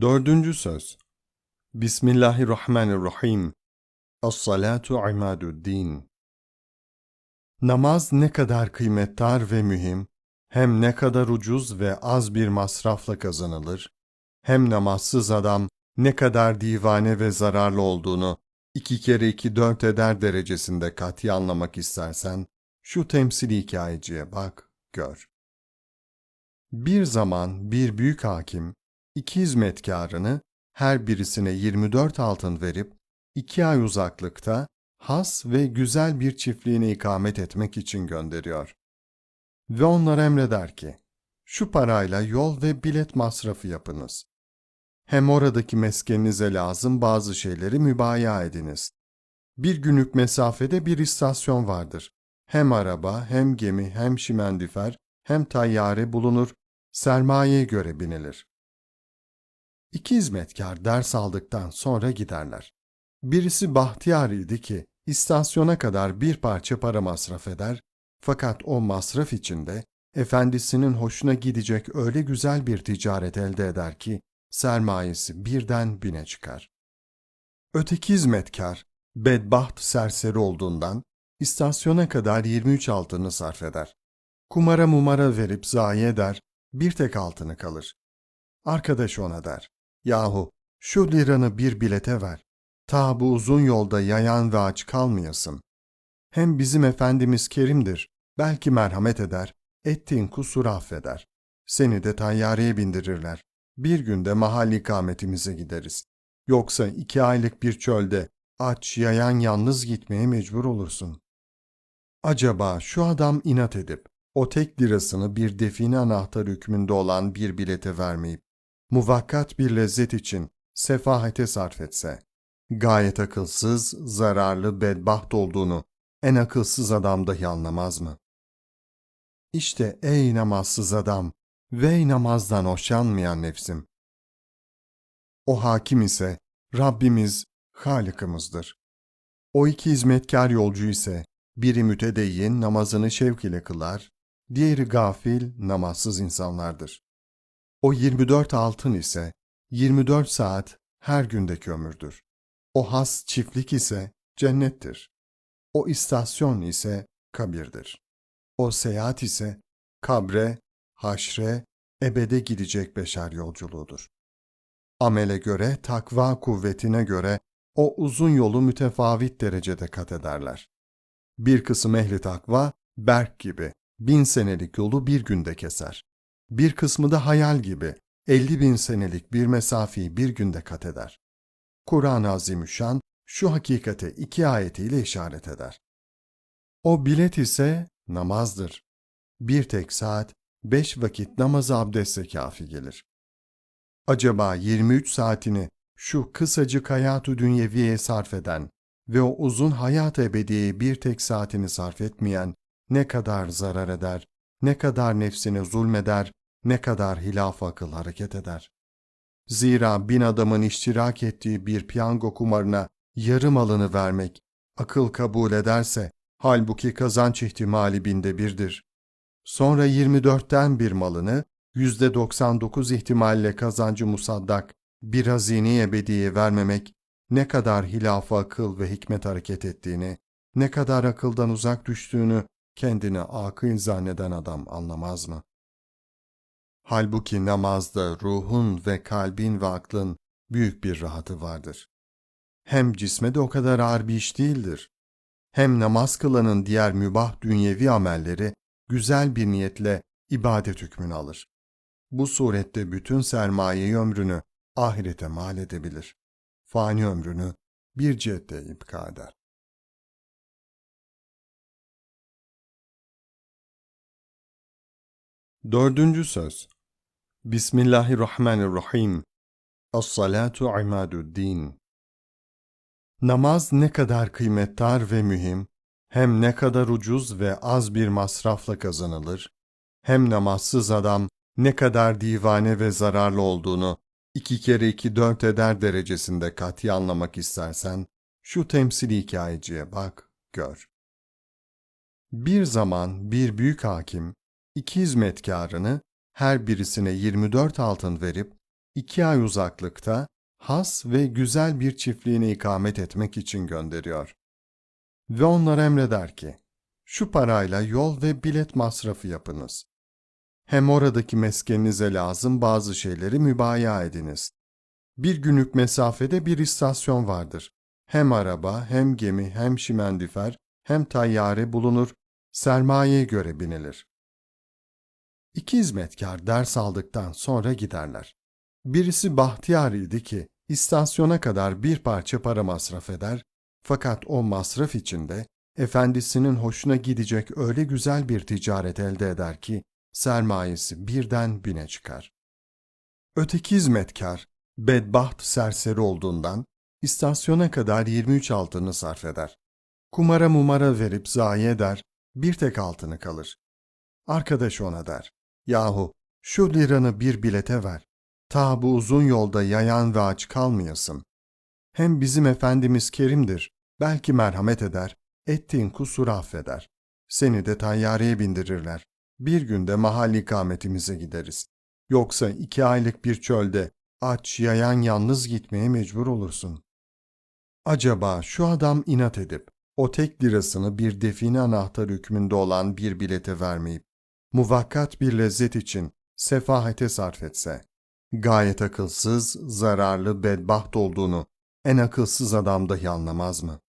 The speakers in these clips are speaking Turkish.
Dördüncü söz. Bismillahirrahmanirrahim. As-salatu imaduddin. Namaz ne kadar kıymetdar ve mühim, hem ne kadar ucuz ve az bir masrafla kazanılır, hem namazsız adam ne kadar divane ve zararlı olduğunu iki kere iki dört eder derecesinde kat'i anlamak istersen, şu temsili hikayeciye bak, gör. Bir zaman bir büyük hakim, iki hizmetkarını her birisine 24 altın verip iki ay uzaklıkta has ve güzel bir çiftliğine ikamet etmek için gönderiyor. Ve onlara emreder ki, şu parayla yol ve bilet masrafı yapınız. Hem oradaki meskeninize lazım bazı şeyleri mübaya ediniz. Bir günlük mesafede bir istasyon vardır. Hem araba, hem gemi, hem şimendifer, hem tayyare bulunur, sermayeye göre binilir. İki hizmetkar ders aldıktan sonra giderler. Birisi bahtiyar idi ki istasyona kadar bir parça para masraf eder fakat o masraf içinde efendisinin hoşuna gidecek öyle güzel bir ticaret elde eder ki sermayesi birden bine çıkar. Öteki hizmetkar bedbaht serseri olduğundan istasyona kadar 23 altını sarf eder. Kumara mumara verip zayi eder, bir tek altını kalır. Arkadaş ona der, yahu şu liranı bir bilete ver, ta bu uzun yolda yayan ve aç kalmayasın. Hem bizim Efendimiz kerimdir, belki merhamet eder, ettiğin kusuru affeder. Seni de tayyareye bindirirler. Bir günde mahalli ikametimize gideriz. Yoksa iki aylık bir çölde aç, yayan yalnız gitmeye mecbur olursun. Acaba şu adam inat edip o tek lirasını bir define anahtarı hükmünde olan bir bilete vermeyip muvakkat bir lezzet için sefahete sarf etse, gayet akılsız, zararlı, bedbaht olduğunu en akılsız adam dahi anlamaz mı? İşte ey namazsız adam ve namazdan hoşlanmayan nefsim. O hakim ise Rabbimiz, Halık'ımızdır. O iki hizmetkar yolcu ise biri mütedeyyin namazını şevk ile kılar, diğeri gafil, namazsız insanlardır. O 24 altın ise 24 saat her gündeki ömürdür. O has çiftlik ise cennettir. O istasyon ise kabirdir. O seyahat ise kabre, haşre, ebede gidecek beşer yolculuğudur. Amele göre, takva kuvvetine göre o uzun yolu mütefavit derecede kat ederler. Bir kısım ehli takva, berk gibi bin senelik yolu bir günde keser. Bir kısmı da hayal gibi elli bin senelik bir mesafeyi bir günde kat eder. Kur'an-ı Azimüşşan şu hakikate iki ayetiyle işaret eder. O bilet ise namazdır. Bir tek saat, beş vakit namazı abdestle kafi gelir. Acaba 23 saatini şu kısacık hayatı dünyeviye sarf eden ve o uzun hayat ebediye bir tek saatini sarf etmeyen ne kadar zarar eder, ne kadar nefsine zulmeder, ne kadar hilaf akıl hareket eder. Zira bin adamın iştirak ettiği bir piyango kumarına yarım alını vermek, akıl kabul ederse, halbuki kazanç ihtimali binde birdir. Sonra 24'ten bir malını, yüzde 99 ihtimalle kazancı musaddak, bir hazine ebediye vermemek, ne kadar hilaf akıl ve hikmet hareket ettiğini, ne kadar akıldan uzak düştüğünü kendini akıl zanneden adam anlamaz mı? Halbuki namazda ruhun ve kalbin ve aklın büyük bir rahatı vardır. Hem cisme de o kadar ağır bir iş değildir. Hem namaz kılanın diğer mübah dünyevi amelleri güzel bir niyetle ibadet hükmünü alır. Bu surette bütün sermaye ömrünü ahirete mal edebilir. Fani ömrünü bir cihette ipka eder. Dördüncü söz. Bismillahirrahmanirrahim. As-salatu imaduddin. Namaz ne kadar kıymetdar ve mühim, hem ne kadar ucuz ve az bir masrafla kazanılır, hem namazsız adam ne kadar divane ve zararlı olduğunu iki kere iki dört eder derecesinde kat'i anlamak istersen, şu temsili hikayeciye bak, gör. Bir zaman bir büyük hakim, iki hizmetkarını her birisine 24 altın verip iki ay uzaklıkta has ve güzel bir çiftliğine ikamet etmek için gönderiyor. Ve onlara emreder ki, şu parayla yol ve bilet masrafı yapınız. Hem oradaki meskeninize lazım bazı şeyleri mübaya ediniz. Bir günlük mesafede bir istasyon vardır. Hem araba, hem gemi, hem şimendifer, hem tayyare bulunur, sermayeye göre binilir. İki hizmetkar ders aldıktan sonra giderler. Birisi bahtiyar idi ki istasyona kadar bir parça para masraf eder fakat o masraf içinde efendisinin hoşuna gidecek öyle güzel bir ticaret elde eder ki sermayesi birden bine çıkar. Öteki hizmetkar bedbaht serseri olduğundan istasyona kadar 23 altını sarf eder. Kumara mumara verip zayi eder, bir tek altını kalır. Arkadaş ona der, yahu şu liranı bir bilete ver, ta bu uzun yolda yayan ve aç kalmayasın. Hem bizim Efendimiz kerimdir, belki merhamet eder, ettiğin kusuru affeder. Seni de tayyareye bindirirler. Bir günde mahalli ikametimize gideriz. Yoksa iki aylık bir çölde aç, yayan yalnız gitmeye mecbur olursun. Acaba şu adam inat edip o tek lirasını bir define anahtar hükmünde olan bir bilete vermeyip muvakkat bir lezzet için sefahete sarf etse, gayet akılsız, zararlı, bedbaht olduğunu en akılsız adam dahi anlamaz mı?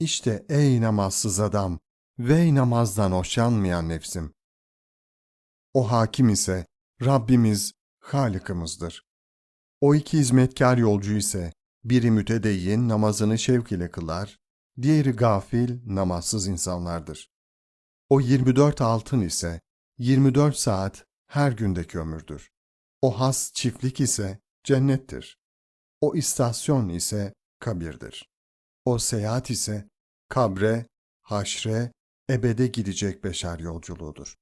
İşte ey namazsız adam ve namazdan hoşlanmayan nefsim. O hakim ise Rabbimiz, Halık'ımızdır. O iki hizmetkar yolcu ise biri mütedeyyin namazını şevk ile kılar, diğeri gafil, namazsız insanlardır. O 24 altın ise 24 saat her gündeki ömürdür. O has çiftlik ise cennettir. O istasyon ise kabirdir. O seyahat ise kabre, haşre, ebede gidecek beşer yolculuğudur.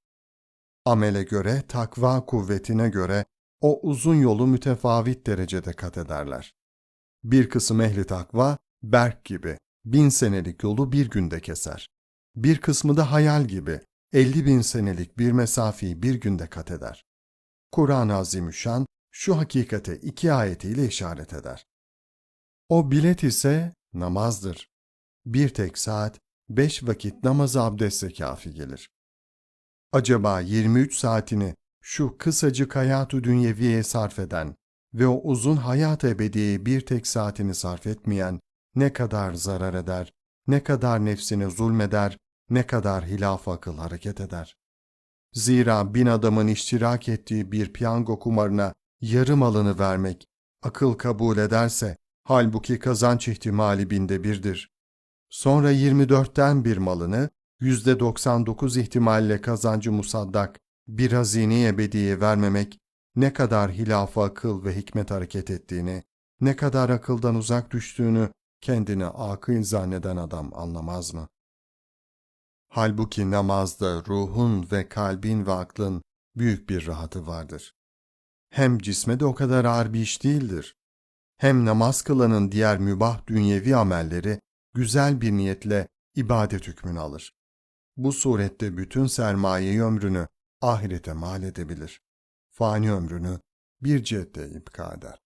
Amele göre, takva kuvvetine göre o uzun yolu mütefavit derecede kat ederler. Bir kısım ehli takva, berk gibi, bin senelik yolu bir günde keser. Bir kısmı da hayal gibi, elli bin senelik bir mesafeyi bir günde kat eder. Kur'an-ı Azimüşşan şu hakikate iki ayetiyle işaret eder. O bilet ise namazdır. Bir tek saat, beş vakit namazı abdestle kafi gelir. Acaba 23 saatini şu kısacık hayatı dünyeviye sarf eden ve o uzun hayat ebediye bir tek saatini sarf etmeyen ne kadar zarar eder, ne kadar nefsine zulmeder, ne kadar hilaf akıl hareket eder. Zira bin adamın iştirak ettiği bir piyango kumarına yarım alını vermek, akıl kabul ederse, halbuki kazanç ihtimali binde birdir. Sonra 24'ten bir malını, %99 ihtimalle kazancı musaddak, bir hazine ebediye vermemek, ne kadar hilaf akıl ve hikmet hareket ettiğini, ne kadar akıldan uzak düştüğünü kendini akıl zanneden adam anlamaz mı? Halbuki namazda ruhun ve kalbin ve aklın büyük bir rahatı vardır. Hem cisme de o kadar ağır bir iş değildir. Hem namaz kılanın diğer mübah dünyevi amelleri güzel bir niyetle ibadet hükmünü alır. Bu surette bütün sermaye ömrünü ahirete mal edebilir. Fani ömrünü bir cihette ipka eder.